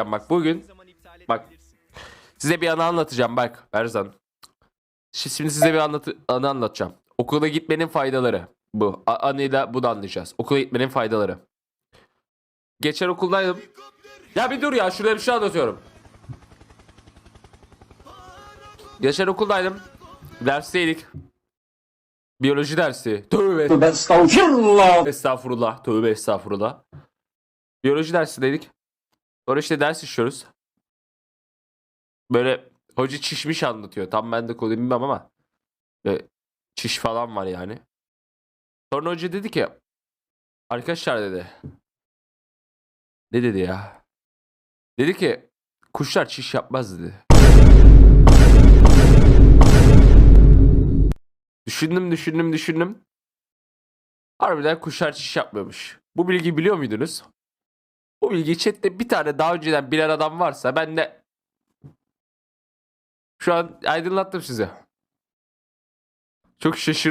anlatacağım bak bugün. Bak size bir anı anlatacağım bak Erzan. Şi- Şimdi size bir anlatı anı anlatacağım. Okula gitmenin faydaları. Bu. A- anıyla bunu anlayacağız. Okula gitmenin faydaları. Geçen okuldaydım. Ya bir dur ya şurada bir şey anlatıyorum. Geçen okuldaydım. Dersteydik. Biyoloji dersi. Tövbe Ben estağfurullah. estağfurullah. Tövbe estağfurullah. Biyoloji dersindeydik. Sonra işte ders işliyoruz. Böyle hoca çişmiş anlatıyor. Tam ben de konuyu bilmem ama. Böyle çiş falan var yani. Sonra hoca dedi ki arkadaşlar dedi. Ne dedi ya? Dedi ki kuşlar çiş yapmaz dedi. Düşündüm düşündüm düşündüm. Harbiden kuşlar çiş yapmıyormuş. Bu bilgiyi biliyor muydunuz? Bu bilgiyi chatte bir tane daha önceden bilen adam varsa ben de şu an aydınlattım size. Çok şaşırdım.